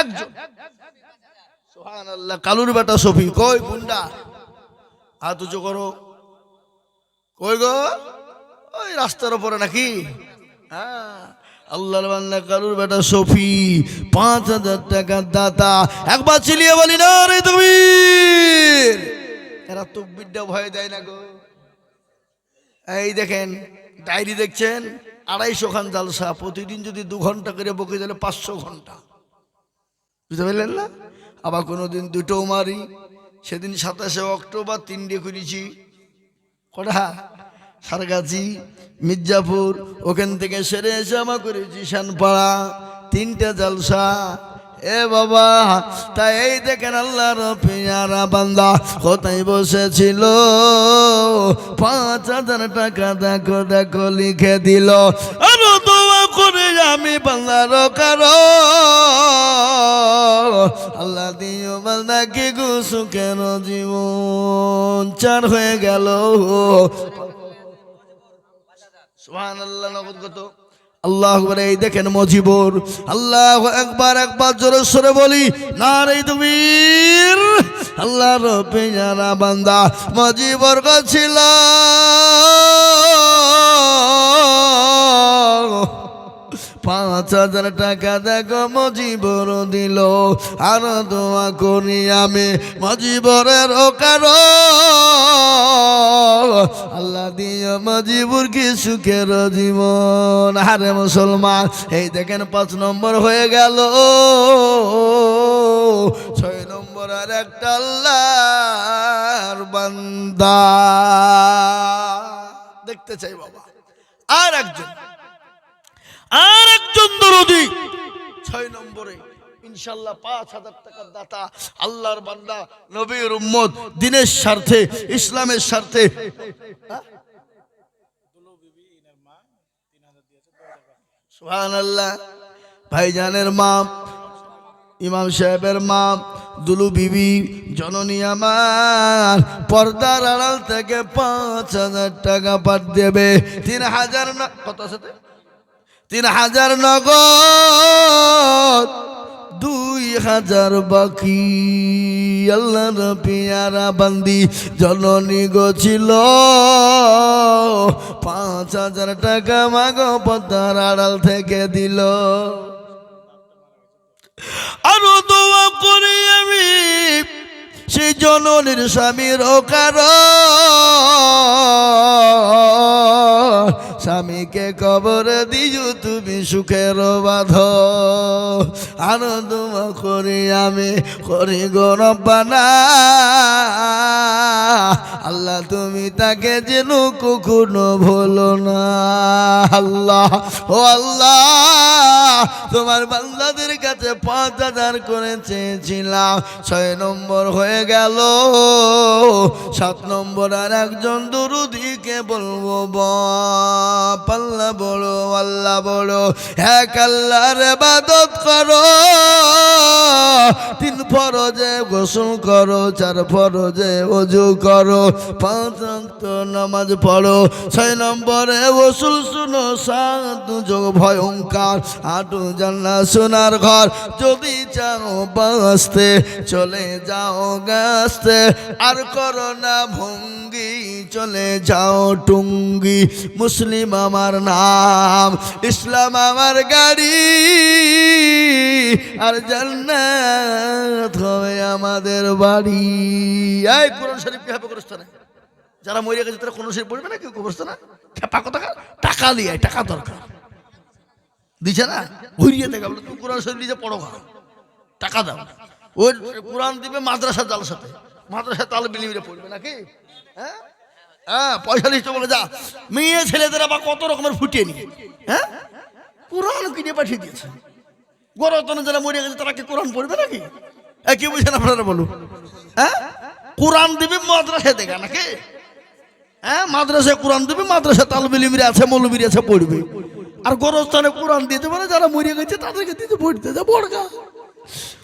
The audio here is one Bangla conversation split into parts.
একজন। সুবহানাল্লাহ, কালুর বেটা সফি কই গুন্ডা? হাত উঁচু করো। কই গো? ওই রাস্তার উপরে নাকি? হ্যাঁ। আল্লাহর বান্দা, কালুর বেটা সফি পাঁচ হাজার টাকার দাতা। একবার চিলিয়ে বলি, না রে তুমি এরা তকবিরটা ভয় দেয় না গো। এই দেখেন, ডায়েরি দেখছেন? আড়াইশো খান জালসা। প্রতিদিন যদি দু ঘণ্টা করে বকে দিলে পাঁচশো ঘণ্টা। বুঝতে পারলেন না? আবার কোনো দিন দুটো মারি, সেদিন সাতাশে অক্টোবর তিনটে করেছি। কটা সারগাছি, মির্জাপুর, ওখান থেকে সেরে এসে আমা করেছি শানপাড়া, তিনটে জালসা। এ বাবা তাই এই দেখেন আল্লাহর পেয়ারা বান্দা কোথায় বসেছিল? পাঁচ হাজার টাকা দেখো দেখো, লিখে দিল। আরও দোয়া করে আমি বান্দার কারও। আল্লাহ দিও বান্দা কি গো সুখের জীবন চার হয়ে গেল? আল্লাহ নগদ কত? আল্লাহ আকবার, এই দেখেন মজিবর। আল্লাহ একবার একবার জোরে সরে বলি না রে তুমি আল্লাহ রবে বান্দা মজিবর ছিল। পাঁচ হাজার টাকা দেখো, মজিবর দিল। আর দোয়া করি আমি, মজিবরের কারও। আল্লাহ দিয়ে মজিবুর কি সুখের জীবন। আরে মুসলমান, এই দেখেন পাঁচ নম্বর হয়ে গেল। ছয় নম্বর আর একটা আল্লাহর বান্দা। দেখতে চাই বাবা। আর একজন। আর একজন দরদি ছয় নম্বরে ইনশাল্লাহ পাঁচ হাজার দাতা আল্লাহর নবীর স্বার্থে, ইসলামের স্বার্থে। ভাইজানের ইমাম সাহেবের মা, দুলু বিবি, জননী আমার, পর্দার আড়াল থেকে পাঁচ হাজার টাকা পাঠ দেবে। তিন হাজার কত সাথে তিন হাজার নগদ, দুই হাজার বাকি। আল্লাহ পিয়ারা বান্দি, জননী গছিল পাঁচ হাজার টাকা মাগ পদ্মার আড়াল থেকে দিল। আরও দোয়া করি আমি সেই জননীর স্বামীর কারণ। স্বামীকে কবর দিও, তুমি সুখের বাধ। আনন্দ করি আমি করি গরবানা আল্লাহ, তুমি তাকে যেন কখনো ভুলো না। আল্লাহ, ও আল্লাহ, তোমার বান্দাদের কাছে পাঁচ হাজার করে চেয়েছিলাম। ছয় নম্বর হয়ে গেল। সাত নম্বর আর একজন দুরুদিকে বলব, বাপ, আল্লাহ বড় আল্লাহ বড়, এক আল্লাহর বাদত করো। তিন ফরজে গোসল করো, চার ফরজে অজু করো, পাঁচ নামাজ পড়ো। ছয় নম্বরে ওসুল শুনো, সাত যোগ ভয়ঙ্কর, আটু জান্না সোনার ঘর। যদি চাও বাঁচতে, চলে যাও গাছতে, আর করো না ভঙ্গি, চলে যাও টুঙ্গি। মুসলিম আমার নাম, ইসলাম আমার গাড়ি, আর জান্নাত হবে আমাদের বাড়ি। এই কোরআন শরীফ কে হবে কবরস্থানে যারা মরে গেছে, তারা কোন শরীফ পড়বে না? কেউ কথা টাকা দিয়ে, টাকা দরকার। দিছে না ঘুরিয়ে দেখা, বলে তুমি কোরআন শরীফ নিজে পড়ো টাকা দাও। ওই কোরআন দিবে মাদ্রাসা জালসাতে মাদ্রাসা তাল বিলিমিরে পড়বে নাকি? হ্যাঁ? হ্যাঁ পয়সা লিস্ট বলে যা। মেয়ে, ছেলেদের আবার কত রকমের ফুটিয়ে নিয়ে হ্যাঁ? কোরআন কিনে পাঠিয়ে দিয়েছে। গরতনে যারা মরে গেছে, তারা কি কোরআন পড়বে নাকি? কি বুঝছেন আপনারা বলুন? হ্যাঁ? কোরআন দিবে মাদ্রাসা দেখা নাকি? হ্যাঁ মাদ্রাসায় কোরআন দিবে মাদ্রাসা তালবিলিমিরে আছে মৌলবির আছে, পড়বে। আর গোরস্থানে কোরআন দিতে পারে, যারা মরে গেছে তাদেরকে দিতে পড়তে যা বড়গা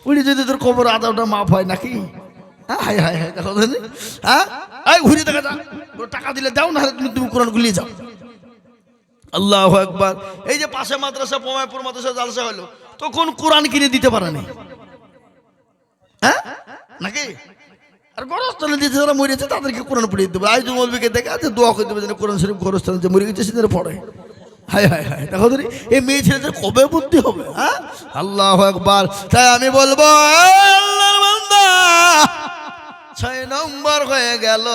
উনি যদি তোর খবর আদাটা মাফ হয় নাকি? হ্যাঁ হাই হাই হাই দেখো। হ্যাঁ? দেখা যা টাকা দিলে না তুমি তুমি কোরআন আল্লাহ একবার এই যে পাশে জালসা কিনে দিতে পারেনি হ্যাঁ? নাকি? আর যে তাদেরকে কোরআন পড়িয়ে দেবে আজ মৌলবীকে দেখে আছে দোয়া করে দেবে যেন কোরআন শরীফ গরস্থানে যে মরে গেছে সেদের পড়ে। হায় হায় হায়। দেখো ধরি এই মেয়ে ছেলেদের কবে বুদ্ধি হবে হ্যাঁ? আল্লাহ একবার তাই আমি বলব ছয় নম্বর হয়ে গেল।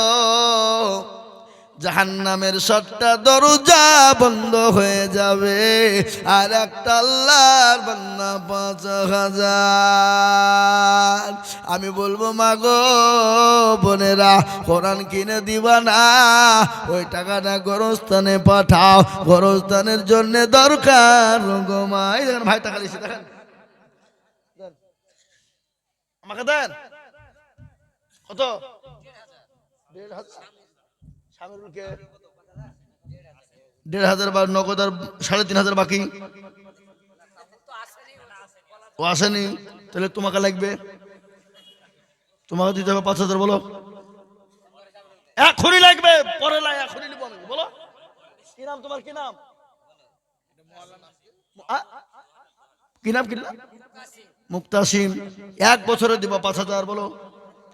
জাহান্নামের সাতটা দরজা বন্ধ হয়ে যাবে। আর একটা আল্লাহর বান্দা পাঁচ হাজার। আমি বলব মাগো বোনেরা, কোরআন কিনে দিবা না। ওই টাকাটা গরস্থানে পাঠাও। গরস্থানের জন্য দরকার গো মা। এই দেখেন ভাই, টাকা দিচ্ছি দেখেন। আমাকে দেন। কত? দেড় হাজার। দেড় হাজার বা নগদ আর সাড়ে তিন হাজার বাকি। ও আসেনি, তাহলে তোমাকে লাগবে। তোমাকে দিতে হবে পাঁচ হাজার, বলো। এখনই লাগবে, পরে লাই, এখনই নিবো আমি, বলো। কি নাম তোমার, কি নাম? কি নাম কি নাম? মুক্তাসিম। এক বছরে দিব পাঁচ হাজার, বলো।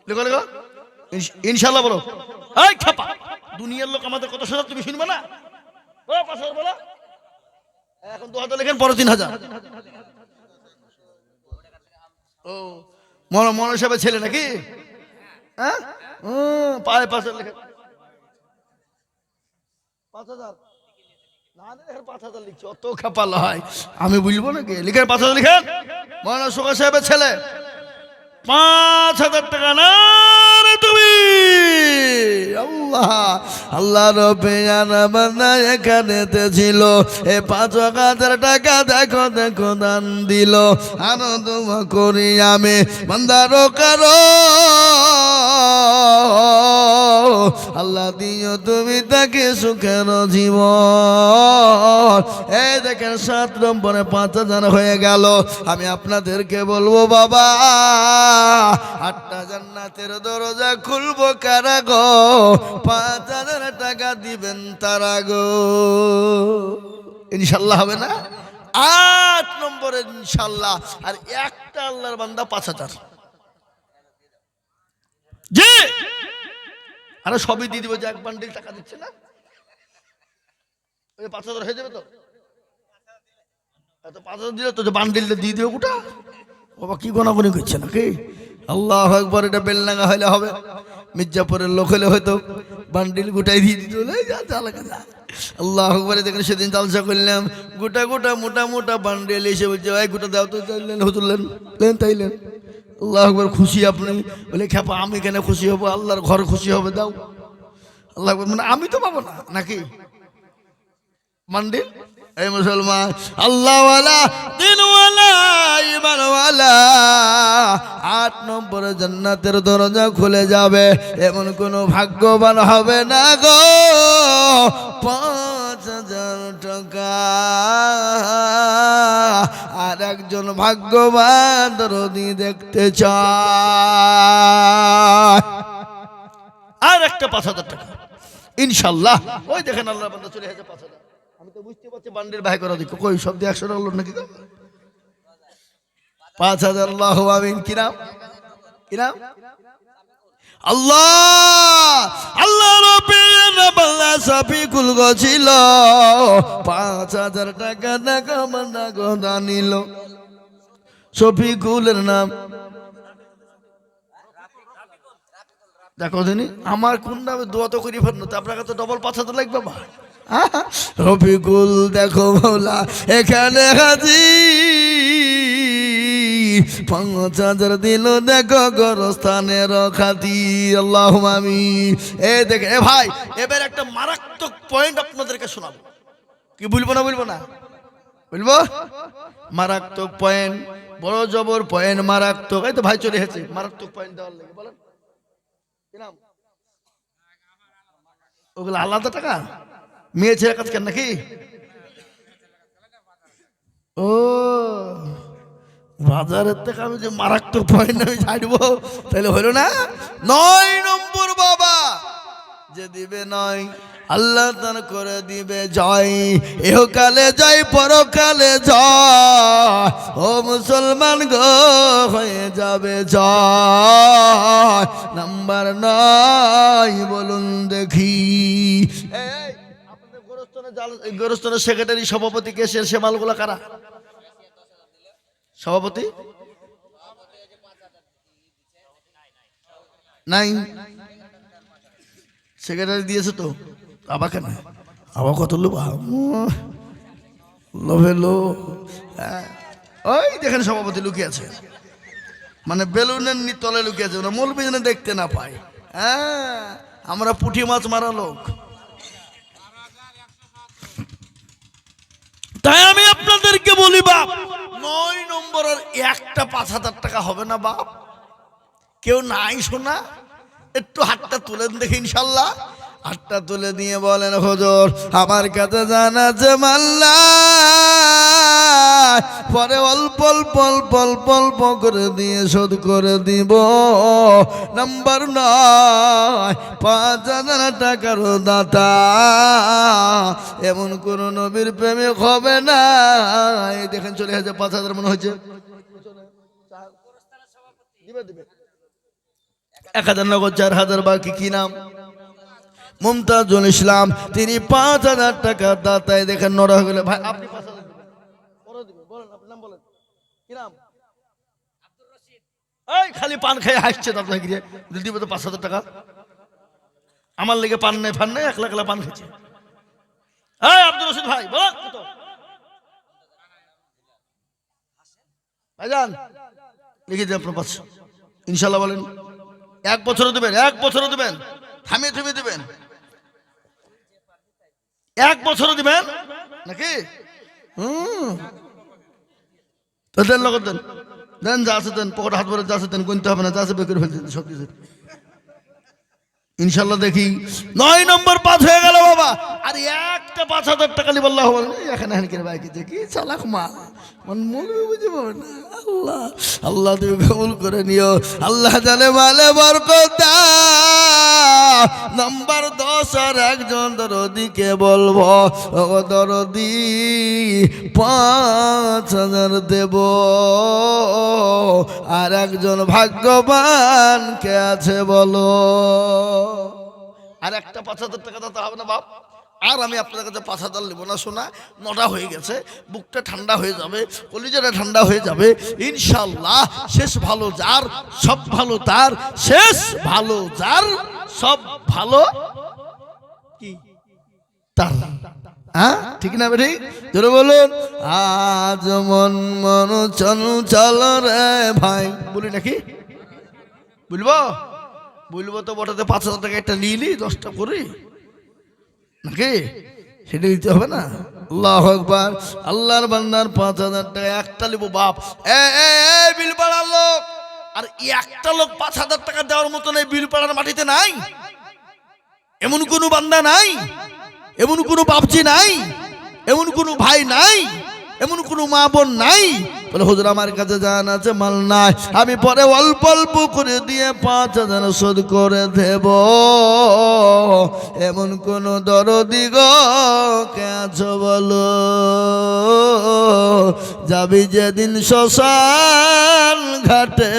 লেখো লেখো। ইনশ- ইনশাল্লাহ বলো। এই খাপা! দুনিয়ার লোক আমাদের কত শোনা তুমি শুনবে না? এখন দু হাজার লেখেন, পরে তিন হাজার। ও মন মন হিসাবে ছেলে নাকি? হ্যাঁ? পায়ে হাজার লেখেন। পাঁচ হাজার। আমি বুঝব নাকি? লিখেন, পাঁচ হাজার লিখেন। মৌলানা সুখা সাহেবের ছেলে। পাঁচ হাজার টাকা না? তুমি আল্লাহ ছিল। এ পাঁচ হাজার টাকা দেখো দেখো দান দিল। আনন্দ করি আমি, বান্দার কারও। আল্লাহ দিও তুমি তাকে সুখের জীবন। এই দেখেন সাত নম্বরে পাঁচ হাজার হয়ে গেল। আমি আপনাদেরকে বলব, বাবা, আটটা জান্নাতের দরজা খুলবো কারা গো? পাঁচ হাজার টাকা দিবেন তারা গো। ইনশাল্লাহ হবে না? আট নম্বরে ইনশাল্লাহ। আর একটা আল্লাহর বান্দা পাঁচ হাজার। আরে সবই দিয়ে দিব যে এক বান্ডিল টাকা দিচ্ছে না? ওই পাঁচ হাজার হয়ে যাবে তো? পাঁচ হাজার দিলে তো বান্ডিলটা দিয়ে দিও গোটা? বাবা, কি গোনাগুনি করছে নাকি? আল্লাহ একবার এটা বেলনাঙ্গা হলে হবে। মির্জাপুরের লোক হলে হয়তো বান্ডিল গোটাই দিয়ে দিত। আল্লাহ একবার দেখেন সেদিন জালসা করলাম। গোটা গোটা, মোটা মোটা বান্ডিল এসে বলছে ভাই গোটা দাও তো, চাইলেন, হতুলেন, লেন, তাইলেন। আল্লাহ একবার খুশি আপনি। বলে, খেপা, আমি কেন খুশি হব? আল্লাহর ঘর খুশি হবে, দাও। আল্লাহ মানে আমি তো পাবো না, নাকি? মান্ডিল এই মুসলমান, আল্লাহওয়ালা, দিনওয়ালা ইমানওয়ালা আট নম্বরে জান্নাতের দরজা খুলে যাবে, এমন কোনো ভাগ্যবান হবে না গো। পাঁচ হাজার টাকা। আর একজন ভাগ্যবান দরদি দেখতে চায়। আর একটা পাঁচ হাজার টাকা। ইনশাল্লাহ। ওই দেখেন আল্লাহ চলে গেছে পাঁচ হাজার। আমি তো বুঝতে পারছি বান্ডির ভাই করা দেখো কই, সব দিয়ে একশো টাকা লোক নাকি? পাঁচ হাজার, আল্লাহ আমিন। কি নাম? কি নাম? আল্লাহ! পাঁচ হাজার টাকা টাকা নিল। শফিকুলের নাম। দেখো আমার কোন নামে দোয়া তো করি ফের তো আপনাকে তো ডবল পাঁচ হাজার লাগবে বা রফিকুল, দেখো মৌলা এখানে হাজি পাঁচ হাজার দিল, দেখো গরস্থানের খাতি আল্লাহ আমি এ দেখে, এ ভাই, এবার একটা মারাত্মক পয়েন্ট আপনাদেরকে শোনাবো। কি বলব না বলব না? বলব? মারাত্মক পয়েন্ট বড় জবর পয়েন্ট মারাত্মক। এই তো ভাই চলে এসেছে, মারাত্মক পয়েন্ট দেওয়ার লাগে, বলেন। ওগুলো আলাদা টাকা? মেয়ে ছেলে কাজ কেন নাকি? ও বাজারের থেকে আমি যে মারাত্মক পয়েন্ট আমি ছাড়বো তাহলে হলো না? নয় নম্বর বাবা যে দিবে নয় আল্লাহ তার করে দিবে জয়। এহকালে জয় পরকালে জয়। ও মুসলমান গো হয়ে যাবে জয়। নাম্বার নয় বলুন দেখি। এই, গোরস্থানের সেক্রেটারি সভাপতি কে সে মালগুলা কারা? সভাপতি? নাই। সেক্রেটারি দিয়েছে তো। আবার কেন? আবার কত লোক? লোভে। লো। ওই দেখেন সভাপতি লুকিয়ে আছে। মানে বেলুনের তলে লুকিয়ে আছে। ওরা মৌলবি যেন দেখতে না পায়। হ্যাঁ আমরা পুঁটি মাছ মারা লোক। তাই আমি আপনাদেরকে বলি, বাপ। নয় নম্বরের একটা পাঁচ হাজার টাকা হবে না, বাপ। কেউ নাই শোনা? একটু হাতটা তুলেন দেখি, ইনশাল্লাহ। হাতটা তুলে নিয়ে বলেন, হজর, আমার কাছে জানা যে মাল্লা। পরে অল্প অল্প অল্প অল্প অল্প করে দিয়ে শোধ করে দিব। নাম্বার নয়, পাঁচ হাজার টাকার দাতা। এমন কোন নবীর প্রেমে হবে না। এই দেখেন, চলে গেছে পাঁচ হাজার মনে দিবে এক হাজার নগদ, চার হাজার, বাকি কি নাম? মুমতাজুল ইসলাম। তিনি পাঁচ হাজার টাকা দাতায় দেখেন নড়া হয়ে গেলে ভাই, আপনি পাঁচ হাজার দিবেন। পরে দিবেন। বলেন, আপনার নাম বলেন। এই খালি পান খেয়ে হাসছে আপনার গিয়ে তো পাঁচ হাজার টাকা। আমার লেগে পান নেই ফান নেই একলা একলা পান খেয়েছে। এই আব্দুল রশিদ ভাই কত? ভাইজান লিখে দিন আপনার পাঁচশো। ইনশাল্লাহ বলেন। এক বছরও দেবেন এক বছরও দেবেন। থামিয়ে থামিয়ে দেবেন। এক বছরও দিবেন? নাকি? হুম। দেন লগত দেন। দেন যা আছে দেন, পকেট হাত যা আছে দেন, গুনতে হবে না, যা আছে বের করে ফেলছেন সব কিছু। ইনশাল্লাহ দেখি, নয় নম্বর পাঁচ হয়ে গেল বাবা। আর একটা পাঁচ হাজার টাকা লিব আল্লাহ বলেন এখানে এখানে করে বাইকে দেখি চালাক মা? মন মনে বুঝে পাবে না। আল্লাহ আল্লাহ তুমি কবুল করে নিও। আল্লাহ জানে মালে বরকত নাম্বার দশ আর একজন দরদিকে বলব, ও দরদি, পাঁচ হাজার দেব। আর একজন ভাগ্যবান কে আছে বলো? আর একটা পাঁচ হাজার টাকা দিতে হবে না বাপ। আর আমি আপনার কাছে পাঁচ হাজার নেব না শোনা নটা হয়ে গেছে, বুকটা ঠান্ডা হয়ে যাবে, কলিজাটা ঠান্ডা হয়ে যাবে। ইনশাল্লাহ, শেষ ভালো যার, সব ভালো তার, শেষ ভালো যার, সব ভালো কি? তার। হ্যাঁ ঠিক না বেঠিক জোরে বলুন। আজ মন মন চল চল রে ভাই। বলি নাকি? বলব? বলব তো বটাতে পাঁচ হাজার টাকা একটা নিয়ে নিলি দশটা করি। নাকি? সেটা দিতে হবে না? আল্লাহ একবার আল্লাহর বান্দার পাঁচ হাজার টাকা, একটা লিবো বাপ। বিলপাড়ার লোক! আর একটা লোক পাঁচ হাজার টাকা দেওয়ার মতন এই বিল পাড়ার মাটিতে নাই। এমন কোনো বান্দা নাই, এমন কোনো বাপজি নাই, এমন কোনো ভাই নাই। এমন কোনো মা বোন নাই? বলে, হুজুর, আমার কাছে জান আছে, মাল নাই। আমি পরে অল্প অল্প করে দিয়ে পাঁচ হাজার শোধ করে দেব। এমন কোন দরদি গো কে আছো বলো? যাবি যেদিন শ্মশান ঘাটে,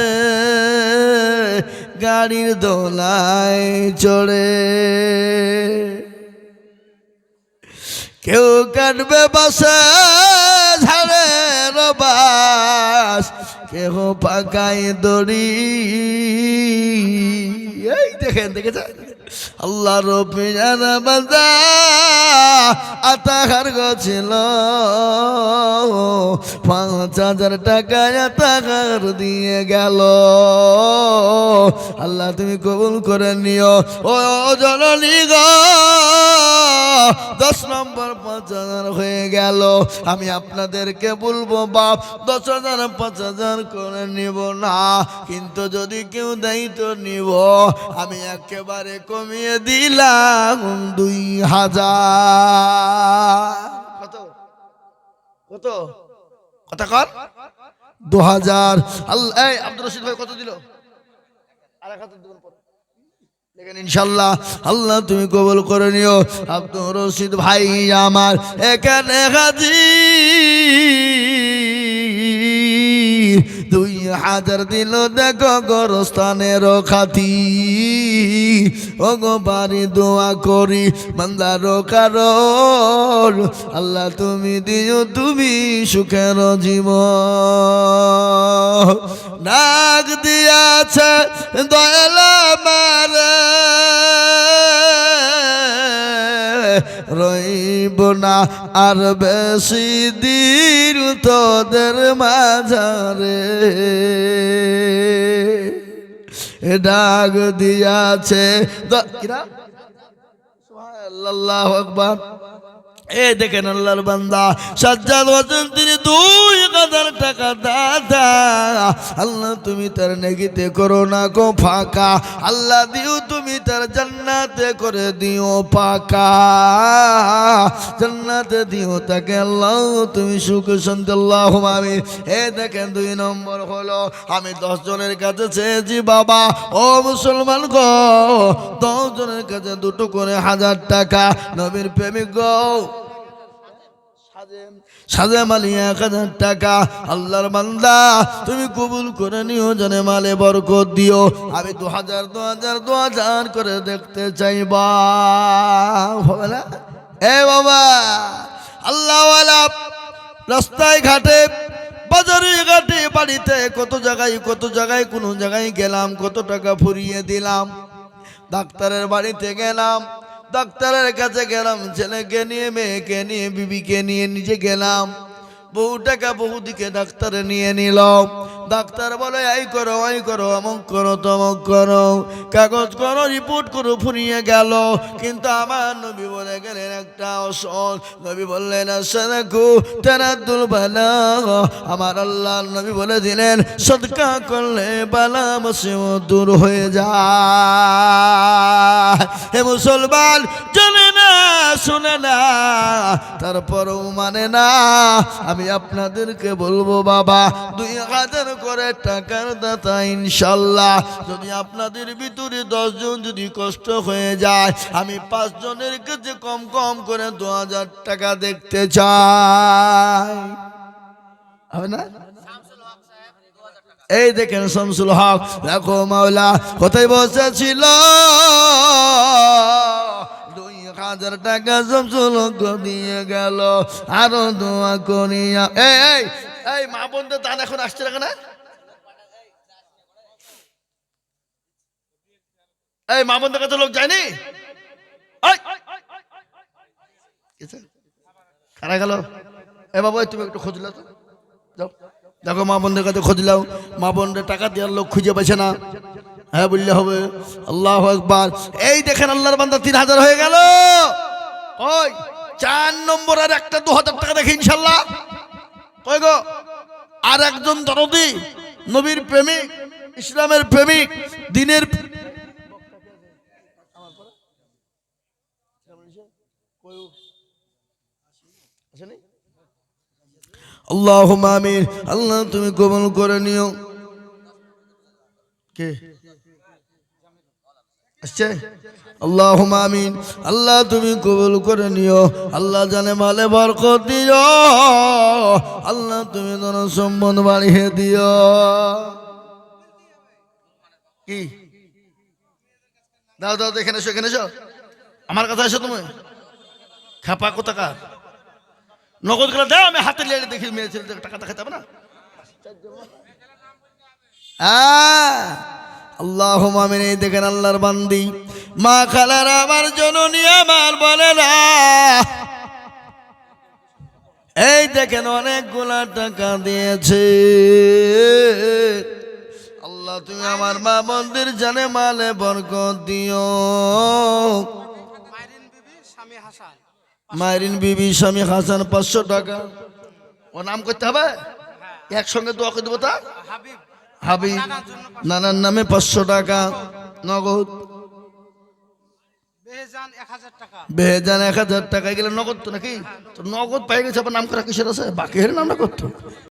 গাড়ির দোলায় চড়ে। কেউ কাটবে বাসা কেউ পাকাই দড়ি। এই দেখেন, দেখেছেন? আল্লাহ রবি জানা বাজা আতাহার গছিল। পাঁচ হাজার টাকা আতাহার দিয়ে গেল। আল্লাহ তুমি কবুল করে নিও। ও জননী গো দশ নম্বর পাঁচ হাজার হয়ে গেল। আমি আপনাদেরকে বলব, বাপ, দশ হাজার, পাঁচ হাজার করে নিব না। কিন্তু যদি কেউ দেয় তো নিব, আমি একেবারে কমিয়ে দিলাম দুই হাজার। কত? কত? কর? দু হাজার। আল্লাহ এই, আব্দুর রশিদ ভাই কত দিল? আর এক হাজার। ইনশাল্লাহ আল্লাহ তুমি কবল করে নিও। আব্দুর রশিদ ভাই আমার এখানে হাজি দুই হাজার দিল দেখো গরস্থানের খাতি। ও গো বাড়ি দোয়া করি, বান্দার কারণ। আল্লাহ তুমি দিও, তুমি সুখের জীবন। নাক দিয়াছে দয়ালা মারে রইব না। আর বেশি দিন তোদের মাঝারে। ডাক দিয়াছে। আল্লাহ আকবার। এ দেখেন আল্লাহর বান্দা, সাজ্জাদ হোসেন তিনি দুই হাজার টাকা দাদা। আল্লাহ তুমি তার নেগিতে করো না গো ফাঁকা। আল্লাহ দিও তুমি তার জান্নাতে করে দিও পাকা। জান্নাতে দিও তাকে আল্লাহ, তুমি সুখ শান্তি আল্লাহ আমি এ দেখেন দুই নম্বর হলো, আমি দশ জনের কাছে চেয়েছি, বাবা, ও মুসলমান গো, দশ জনের কাছে দুটো করে হাজার টাকা। নবীর প্রেমিক গো সাজে মালি এক হাজার টাকা। আল্লাহর বান্দা, তুমি কবুল করে নিও, জানে মালে বরকত দিও। আমি দু হাজার দু হাজার দু হাজার করে দেখতে চাইবা হবে না? এ বাবা, আল্লাহওয়ালা রাস্তায় ঘাটে, বাজারে ঘাটে, বাড়িতে কত জায়গায় কত জায়গায়, কোনো জায়গায় গেলাম, কত টাকা ফুরিয়ে দিলাম। ডাক্তারের বাড়িতে গেলাম ডাক্তারের কাছে গেলাম ছেলেকে নিয়ে মেয়েকে নিয়ে বিবিকে নিয়ে নিজে গেলাম। বহু টাকা বহু দিকে ডাক্তারে নিয়ে নিল ডাক্তার বলে, এই করো এই করো, অমুক করো, তমক করো। কাগজ করো রিপোর্ট করো ফুরিয়ে গেল। কিন্তু আমার নবী বলে গেলেন, একটা অসল নবী বললেন সারাকু তেরাদুল বালা। আমার আল্লাহ নবী বলে দিলেন, সদকা করলে বালা বসে দূর হয়ে যায়। হে মুসলমান, জানে শুনে না। তারপরও মানে না, আমি আপনাদেরকে বলব বাবা, দুই হাজার করে টাকার দাতা ইনশাল্লাহ। যদি আপনাদের ভিতরে দশজন যদি কষ্ট হয়ে যায়, আমি পাঁচজনের কাছে কম কম করে দু হাজার টাকা দেখতে চাই। হবে না? এই দেখেন শামসুল হক। দেখো মাওলা, কোথায় বসেছিল? হাজার টাকা শামসুল হক দিয়ে গেল। আরও দোয়া করিয়া এই এই মা বোনদের দান এখন আসছে না এই, মা বোনদের কাছে লোক যায়নি? কারা গেল। এ বাবা তুমি একটু খুঁজলে তো। দেখো মা বোনদের কাছে খুঁজলাম। মা বোনদের টাকা দেওয়ার লোক খুঁজে পাচ্ছে না। হ্যাঁ বললে হবে। আল্লাহ একবার এই দেখেন আল্লাহর বান্দা তিন হাজার হয়ে গেল। ওই চার নম্বর আর একটা দু হাজার টাকা দেখে, ইনশাল্লাহ। কই গো? আর একজন দরদি, নবীর প্রেমিক, ইসলামের প্রেমিক, দিনের আল্লাহ আমিন। আল্লাহ তুমি কবল করে নিও। কে? আসছে? আল্লাহ আমিন। আল্লাহ তুমি কবুল করে নিও। আল্লাহ জানে মালে বরকত দিও। আল্লাহ তুমি ধন সম্বন্ধ বাড়িয়ে দিও। কি? দাও দাও এখানে এসো এখানে এসো আমার কথা এসো তুমি। খাপা কোথাকার? নগদ গেলে দাও, আমি হাতে লিয়ে দেখি মেয়ে ছেলে টাকা দেখাতে হবে না? আল্লাহ মামিন এই দেখেন আল্লাহর বান্দি। মা খালার আমার জননী আমার বলে না। এই দেখেন অনেকগুলা টাকা দিয়েছে। আল্লাহ তুমি আমার মা মন্দির জানে মালে বরকত দিও। মাইরিন বিবি স্বামী হাসান। মাইরিন বিবি স্বামী হাসান পাঁচশো টাকা। ও নাম করতে হবে? একসঙ্গে দোয়া করে দেবো তা? হাবিব। হাবি নানার নামে পাঁচশো টাকা নগদ। বেহজান এক হাজার টাকা। এগুলো নগদ তো নাকি? তো নগদ পাই গেছে আবার নাম করা কিসের আছে? বাকি নাম নামটা করতো